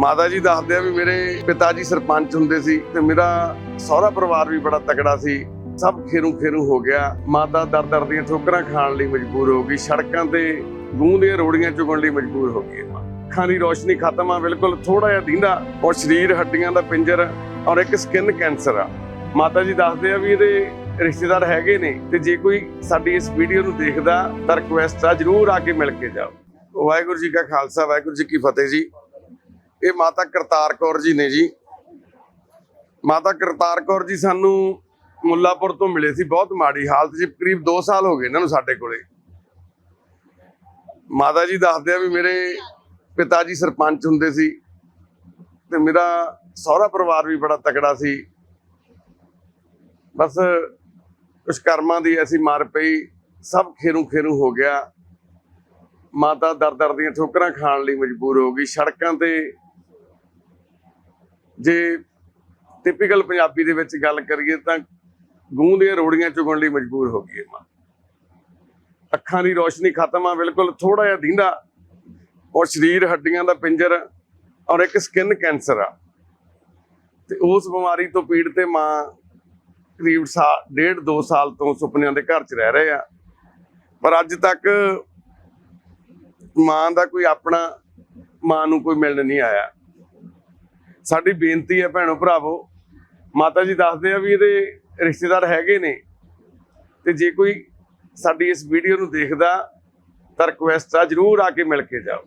ਮਾਤਾ ਜੀ ਦੱਸਦੇ ਆ ਵੀ ਮੇਰੇ ਪਿਤਾ ਜੀ ਸਰਪੰਚ ਹੁੰਦੇ ਸੀ ਤੇ ਮੇਰਾ ਸਹੁਰਾ ਪਰਿਵਾਰ ਵੀ ਬੜਾ ਤਕੜਾ ਸੀ। ਸਭ ਖੇਰੂ ਖੇਰੂ ਹੋ ਗਿਆ। ਮਾਤਾ ਦਰ ਦਰ ਦੀਆਂ ਠੋਕਰਾਂ ਖਾਣ ਲਈ ਮਜਬੂਰ ਹੋ ਗਈ। ਸੜਕਾਂ ਤੇ ਗੂੰ ਦੀਆਂ ਰੋੜੀਆਂ ਚੁਗਣ ਲਈ ਮਜਬੂਰ ਹੋ ਗਈ। ਅੱਖਾਂ ਦੀ ਰੋਸ਼ਨੀ ਖਤਮ ਆ। ਬਿਲਕੁਲ ਥੋੜਾ ਜਿਹਾ ਦੀਂਦਾ। ਔਰ ਸਰੀਰ ਹੱਡੀਆਂ ਦਾ ਪਿੰਜਰ ਔਰ ਇੱਕ ਸਕਿਨ ਕੈਂਸਰ ਆ। ਮਾਤਾ ਜੀ ਦੱਸਦੇ ਆ ਵੀ ਇਹਦੇ ਰਿਸ਼ਤੇਦਾਰ ਹੈਗੇ ਨੇ ਤੇ ਜੇ ਕੋਈ ਸਾਡੀ ਇਸ ਵੀਡੀਓ ਨੂੰ ਦੇਖਦਾ ਤਾਂ ਰਿਕੁਐਸਟ ਆ। ਜਰੂਰ ਆ ਕੇ ਮਿਲ ਕੇ ਜਾਓ। ਵਾਹਿਗੁਰੂ ਜੀ ਕਾ ਖਾਲਸਾ। ਵਾਹਿਗੁਰੂ ਜੀ ਕੀ ਫਤਿਹ ਜੀ। ਇਹ ਮਾਤਾ ਕਰਤਾਰ ਕੌਰ ਜੀ ਨੇ ਜੀ। ਮਾਤਾ ਕਰਤਾਰ ਕੌਰ ਜੀ ਸਾਨੂੰ ਮੁੱਲਾਪੁਰ ਤੋਂ ਮਿਲੇ ਸੀ, ਬਹੁਤ ਮਾੜੀ ਹਾਲਤ 'ਚ ਕਰੀਬ 2 ਸਾਲ ਹੋ ਗਏ ਇਹਨਾਂ ਨੂੰ ਸਾਡੇ ਕੋਲੇ। ਮਾਤਾ ਜੀ ਦੱਸਦੇ ਆ ਵੀ ਮੇਰੇ ਪਿਤਾ ਜੀ ਸਰਪੰਚ ਹੁੰਦੇ ਸੀ ਤੇ ਮੇਰਾ ਸਹੁਰਾ ਪਰਿਵਾਰ ਵੀ ਬੜਾ ਤਕੜਾ ਸੀ। ਬਸ ਕੁਛ ਕਰਮਾਂ ਦੀ ਐਸੀ ਮਾਰ ਪਈ, ਸਭ ਖੇਰੂ ਖੇਰੂ ਹੋ ਗਿਆ। ਮਾਤਾ ਦਰ ਦਰ ਦੀਆਂ ਠੋਕਰਾਂ ਖਾਣ ਲਈ ਮਜਬੂਰ ਹੋ ਗਈ, ਸੜਕਾਂ ਤੇ ਜੇ ਟਿਪੀਕਲ ਪੰਜਾਬੀ ਦੇ ਵਿੱਚ ਗੱਲ ਕਰੀਏ ਤਾਂ ਗੂੰ ਦੀਆਂ ਰੋੜੀਆਂ ਚੁਗਣ ਲਈ ਮਜਬੂਰ ਹੋ ਗਈ ਮਾਂ। ਅੱਖਾਂ ਦੀ ਰੋਸ਼ਨੀ ਖਤਮ ਆ, ਬਿਲਕੁਲ ਥੋੜਾ ਜਿਹਾ ਦੀਂਦਾ। ਔਰ ਸਰੀਰ ਹੱਡੀਆਂ ਦਾ ਪਿੰਜਰ ਔਰ ਇੱਕ ਸਕਿਨ ਕੈਂਸਰ ਆ। ਤੇ ਉਸ ਬਿਮਾਰੀ ਤੋਂ ਪੀੜਤ ਇਹ ਮਾਂ ਕਰੀਬ ਸਾਲ, ਡੇਢ 2 ਸਾਲ ਤੋਂ ਸੁਪਨਿਆਂ ਦੇ ਘਰ 'ਚ ਰਹਿ ਰਹੇ ਆ। ਪਰ ਅੱਜ ਤੱਕ ਮਾਂ ਦਾ ਕੋਈ ਆਪਣਾ ਮਾਂ ਨੂੰ ਕੋਈ ਮਿਲਣ ਨਹੀਂ ਆਇਆ। ਸਾਡੀ ਬੇਨਤੀ ਹੈ ਭੈਣੋ ਭਰਾਵੋ, ਮਾਤਾ ਜੀ ਦੱਸਦੇ ਆ ਵੀ ਇਹਦੇ ਰਿਸ਼ਤੇਦਾਰ ਹੈਗੇ ਨੇ। ਤੇ ਜੇ ਕੋਈ ਸਾਡੀ ਇਸ ਵੀਡੀਓ ਨੂੰ ਦੇਖਦਾ ਤਾਂ ਰਿਕੁਐਸਟ ਆ, ਜਰੂਰ ਆ ਕੇ ਮਿਲ ਕੇ ਜਾਓ।